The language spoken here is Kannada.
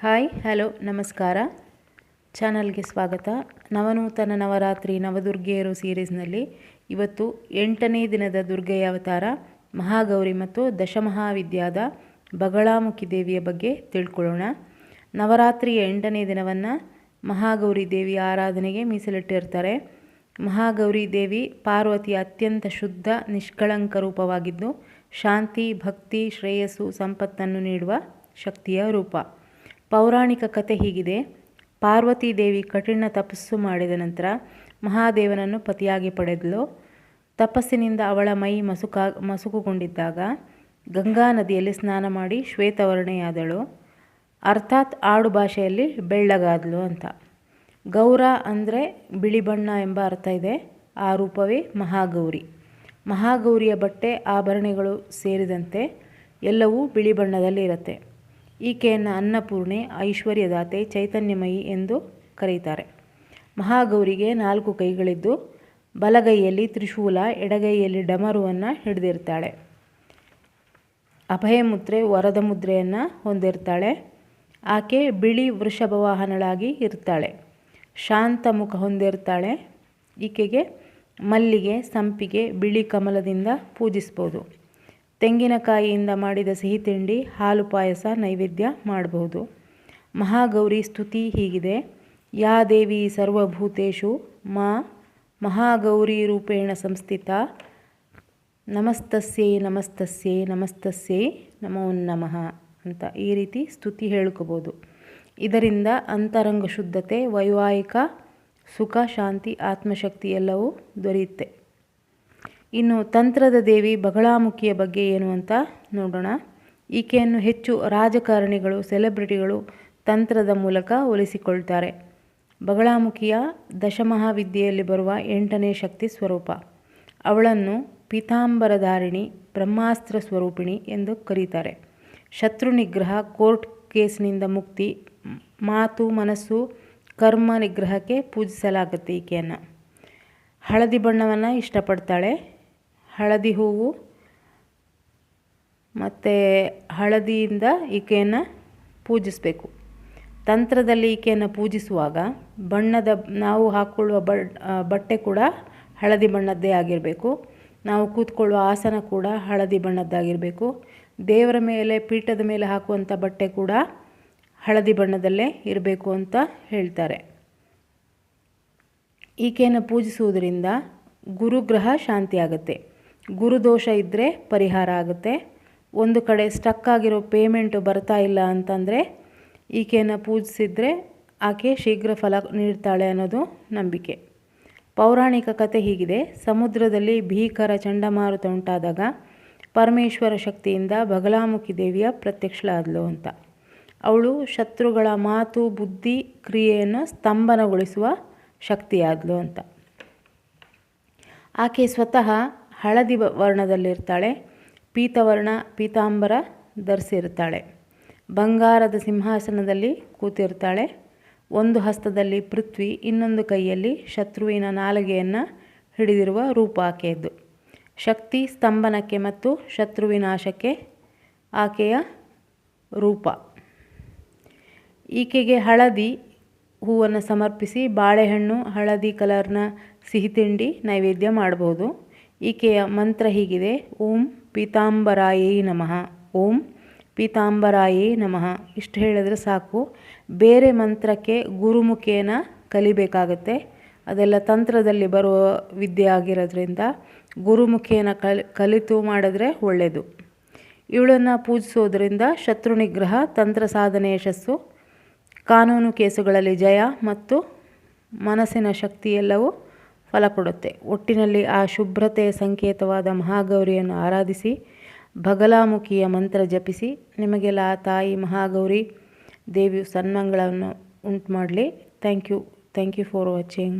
ಹಾಯ್, ಹಲೋ, ನಮಸ್ಕಾರ. ಚಾನಲ್ಗೆ ಸ್ವಾಗತ. ನವನೂತನ ನವರಾತ್ರಿ ನವದುರ್ಗೆಯರು ಸೀರೀಸ್ನಲ್ಲಿ ಇವತ್ತು ಎಂಟನೇ ದಿನದ ದುರ್ಗೆಯ ಅವತಾರ ಮಹಾಗೌರಿ ಮತ್ತು ದಶಮಹಾವಿದ್ಯಾದ ಬಗಳಾಮುಖಿ ದೇವಿಯ ಬಗ್ಗೆ ತಿಳ್ಕೊಳ್ಳೋಣ. ನವರಾತ್ರಿಯ ಎಂಟನೇ ದಿನವನ್ನು ಮಹಾಗೌರಿ ದೇವಿ ಆರಾಧನೆಗೆ ಮೀಸಲಿಟ್ಟಿರ್ತಾರೆ. ಮಹಾಗೌರಿ ದೇವಿ ಪಾರ್ವತಿಯ ಅತ್ಯಂತ ಶುದ್ಧ, ನಿಷ್ಕಳಂಕ ರೂಪವಾಗಿದ್ದು, ಶಾಂತಿ, ಭಕ್ತಿ, ಶ್ರೇಯಸ್ಸು, ಸಂಪತ್ತನ್ನು ನೀಡುವ ಶಕ್ತಿಯ ರೂಪ. ಪೌರಾಣಿಕ ಕಥೆ ಹೀಗಿದೆ. ಪಾರ್ವತಿ ದೇವಿ ಕಠಿಣ ತಪಸ್ಸು ಮಾಡಿದ ನಂತರ ಮಹಾದೇವನನ್ನು ಪತಿಯಾಗಿ ಪಡೆದಳು. ತಪಸ್ಸಿನಿಂದ ಅವಳ ಮೈ ಮಸುಕಾ, ಮಸುಕುಗೊಂಡಿದ್ದಾಗ ಗಂಗಾ ನದಿಯಲ್ಲಿ ಸ್ನಾನ ಮಾಡಿ ಶ್ವೇತವರ್ಣೆಯಾದಳು. ಅರ್ಥಾತ್ ಆಡು ಭಾಷೆಯಲ್ಲಿ ಬೆಳ್ಳಗಾದಳು ಅಂತ. ಗೌರ ಅಂದರೆ ಬಿಳಿ ಬಣ್ಣ ಎಂಬ ಅರ್ಥ ಇದೆ. ಆ ರೂಪವೇ ಮಹಾಗೌರಿ. ಮಹಾಗೌರಿಯ ಬಟ್ಟೆ, ಆಭರಣಗಳು ಸೇರಿದಂತೆ ಎಲ್ಲವೂ ಬಿಳಿ ಬಣ್ಣದಲ್ಲಿ ಇರುತ್ತೆ. ಈಕೆಯನ್ನು ಅನ್ನಪೂರ್ಣೆ, ಐಶ್ವರ್ಯದಾತೆ, ಚೈತನ್ಯಮಯಿ ಎಂದು ಕರೆಯುತ್ತಾರೆ. ಮಹಾಗೌರಿಗೆ ನಾಲ್ಕು ಕೈಗಳಿದ್ದು, ಬಲಗೈಯಲ್ಲಿ ತ್ರಿಶೂಲ, ಎಡಗೈಯಲ್ಲಿ ಡಮರುವನ್ನು ಹಿಡಿದಿರ್ತಾಳೆ ಅಭಯ ಮುದ್ರೆ ವರದ ಮುದ್ರೆಯನ್ನು ಹೊಂದಿರ್ತಾಳೆ ಆಕೆ ಬಿಳಿ ವೃಷಭವಾಹನಳಾಗಿ ಇರ್ತಾಳೆ ಶಾಂತ ಮುಖ ಹೊಂದಿರ್ತಾಳೆ ಈಕೆಗೆ ಮಲ್ಲಿಗೆ, ಸಂಪಿಗೆ, ಬಿಳಿ ಕಮಲದಿಂದ ಪೂಜಿಸ್ಬೋದು ತೆಂಗಿನಕಾಯಿಯಿಂದ ಮಾಡಿದ ಸಿಹಿ ತಿಂಡಿ, ಹಾಲು ಪಾಯಸ, ನೈವೇದ್ಯ ಮಾಡಬಹುದು. ಮಹಾಗೌರಿ ಸ್ತುತಿ ಹೀಗಿದೆ. ಯಾ ದೇವಿ ಸರ್ವಭೂತೇಶು, ಮಾ ಮಹಾಗೌರಿ ರೂಪೇಣ ಸಂಸ್ಥಿತ. ನಮಸ್ತಸ್ಯೈ ನಮಸ್ತಸ್ಯೈ ನಮಸ್ತಸ್ಯೈ, ನಮೋ ನಮಃ ಅಂತ ಈ ರೀತಿ ಸ್ತುತಿ ಹೇಳ್ಕೋಬೋದು. ಇದರಿಂದ ಅಂತರಂಗ ಶುದ್ಧತೆ, ವೈವಾಹಿಕ ಸುಖ, ಶಾಂತಿ, ಆತ್ಮಶಕ್ತಿ ಎಲ್ಲವೂ ದೊರೆಯುತ್ತೆ. ಇನ್ನು ತಂತ್ರದ ದೇವಿ ಬಗಳಾಮುಖಿಯ ಬಗ್ಗೆ ಏನು ಅಂತ ನೋಡೋಣ. ಈಕೆಯನ್ನು ಹೆಚ್ಚು ರಾಜಕಾರಣಿಗಳು, ಸೆಲೆಬ್ರಿಟಿಗಳು ತಂತ್ರದ ಮೂಲಕ ಒಲಿಸಿಕೊಳ್ತಾರೆ. ಬಗಳಾಮುಖಿಯ ದಶಮಹಾವಿದ್ಯೆಯಲ್ಲಿ ಬರುವ ಎಂಟನೇ ಶಕ್ತಿ ಸ್ವರೂಪ. ಅವಳನ್ನು ಪೀತಾಂಬರಧಾರಿಣಿ, ಬ್ರಹ್ಮಾಸ್ತ್ರ ಸ್ವರೂಪಿಣಿ ಎಂದು ಕರೀತಾರೆ. ಶತ್ರು ನಿಗ್ರಹ, ಕೋರ್ಟ್ ಕೇಸ್ನಿಂದ ಮುಕ್ತಿ, ಮಾತು, ಮನಸ್ಸು, ಕರ್ಮ ನಿಗ್ರಹಕ್ಕೆ ಪೂಜಿಸಲಾಗುತ್ತೆ ಈಕೆಯನ್ನು. ಹಳದಿ ಬಣ್ಣವನ್ನು ಇಷ್ಟಪಡ್ತಾಳೆ. ಹಳದಿ ಹೂವು, ಮತ್ತು ಹಳದಿಯಿಂದ ಈಕೆಯನ್ನು ಪೂಜಿಸಬೇಕು. ತಂತ್ರದಲ್ಲಿ ಈಕೆಯನ್ನು ಪೂಜಿಸುವಾಗ ಬಣ್ಣದ, ನಾವು ಹಾಕ್ಕೊಳ್ಳುವ ಬಟ್ಟೆ ಕೂಡ ಹಳದಿ ಬಣ್ಣದ್ದೇ ಆಗಿರಬೇಕು. ನಾವು ಕೂತ್ಕೊಳ್ಳುವ ಆಸನ ಕೂಡ ಹಳದಿ ಬಣ್ಣದ್ದಾಗಿರಬೇಕು. ದೇವರ ಮೇಲೆ, ಪೀಠದ ಮೇಲೆ ಹಾಕುವಂಥ ಬಟ್ಟೆ ಕೂಡ ಹಳದಿ ಬಣ್ಣದಲ್ಲೇ ಇರಬೇಕು ಅಂತ ಹೇಳ್ತಾರೆ. ಈಕೆಯನ್ನು ಪೂಜಿಸುವುದರಿಂದ ಗುರುಗ್ರಹ ಶಾಂತಿ ಆಗುತ್ತೆ ಗುರುದೋಷ ಇದ್ದರೆ ಪರಿಹಾರ ಆಗುತ್ತೆ. ಒಂದು ಕಡೆ ಸ್ಟಕ್ ಆಗಿರೋ ಪೇಮೆಂಟು ಬರ್ತಾ ಇಲ್ಲ ಅಂತಂದರೆ ಈಕೆಯನ್ನು ಪೂಜಿಸಿದರೆ ಆಕೆ ಶೀಘ್ರ ಫಲ ನೀಡ್ತಾಳೆ ಅನ್ನೋದು ನಂಬಿಕೆ. ಪೌರಾಣಿಕ ಕಥೆ ಹೀಗಿದೆ. ಸಮುದ್ರದಲ್ಲಿ ಭೀಕರ ಚಂಡಮಾರುತ ಉಂಟಾದಾಗ ಪರಮೇಶ್ವರ ಶಕ್ತಿಯಿಂದ ಬಗಲಾಮುಖಿ ದೇವಿಯ ಪ್ರತ್ಯಕ್ಷಳಾದಳು ಅಂತ. ಅವಳು ಶತ್ರುಗಳ ಮಾತು, ಬುದ್ಧಿ, ಕ್ರಿಯೆಯನ್ನು ಸ್ತಂಭನಗೊಳಿಸುವ ಶಕ್ತಿಯಾದಳು ಅಂತ. ಆಕೆ ಸ್ವತಃ ಹಳದಿ ವರ್ಣದಲ್ಲಿರ್ತಾಳೆ. ಪೀತವರ್ಣ, ಪೀತಾಂಬರ ಧರಿಸಿರ್ತಾಳೆ ಬಂಗಾರದ ಸಿಂಹಾಸನದಲ್ಲಿ ಕೂತಿರ್ತಾಳೆ ಒಂದು ಹಸ್ತದಲ್ಲಿ ಪೃಥ್ವಿ, ಇನ್ನೊಂದು ಕೈಯಲ್ಲಿ ಶತ್ರುವಿನ ನಾಲಿಗೆಯನ್ನು ಹಿಡಿದಿರುವ ರೂಪ ಆಕೆಯದ್ದು. ಶಕ್ತಿ ಸ್ತಂಭನಕ್ಕೆ ಮತ್ತು ಶತ್ರುವಿನಾಶಕ್ಕೆ ಆಕೆಯ ರೂಪ. ಈಕೆಗೆ ಹಳದಿ ಹೂವನ್ನು ಸಮರ್ಪಿಸಿ, ಬಾಳೆಹಣ್ಣು, ಹಳದಿ ಕಲರ್ನ ಸಿಹಿ ತಿಂಡಿ ನೈವೇದ್ಯ ಮಾಡ್ಬೋದು. ಈಕೆಯ ಮಂತ್ರ ಹೀಗಿದೆ. ಓಂ ಪೀತಾಂಬರಾಯೇ ನಮಃ. ಓಂ ಪೀತಾಂಬರಾಯೇ ನಮಃ. ಇಷ್ಟು ಹೇಳಿದ್ರೆ ಸಾಕು. ಬೇರೆ ಮಂತ್ರಕ್ಕೆ ಗುರುಮುಖೇನ ಕಲಿಬೇಕಾಗತ್ತೆ. ಅದೆಲ್ಲ ತಂತ್ರದಲ್ಲಿ ಬರುವ ವಿದ್ಯೆ ಆಗಿರೋದ್ರಿಂದ ಗುರುಮುಖೇನ ಕಲಿ, ಕಲಿತು ಮಾಡಿದ್ರೆ ಒಳ್ಳೆಯದು ಇವಳನ್ನು ಪೂಜಿಸೋದ್ರಿಂದ ಶತ್ರು ನಿಗ್ರಹ, ತಂತ್ರ ಸಾಧನೆ ಯಶಸ್ಸು, ಕಾನೂನು ಕೇಸುಗಳಲ್ಲಿ ಜಯ ಮತ್ತು ಮನಸ್ಸಿನ ಶಕ್ತಿ ಎಲ್ಲವೂ ಫಲ ಕೊಡುತ್ತೆ. ಒಟ್ಟಿನಲ್ಲಿ ಆ ಶುಭ್ರತೆಯ ಸಂಕೇತವಾದ ಮಹಾಗೌರಿಯನ್ನು ಆರಾಧಿಸಿ ಬಗಲಾಮುಖಿಯ ಮಂತ್ರ ಜಪಿಸಿ, ನಿಮಗೆಲ್ಲ ಆ ತಾಯಿ ಮಹಾಗೌರಿ ದೇವಿಯು ಸನ್ಮಂಗಳನ್ನು ಉಂಟು ಮಾಡಲಿ. Thank you thank you for watching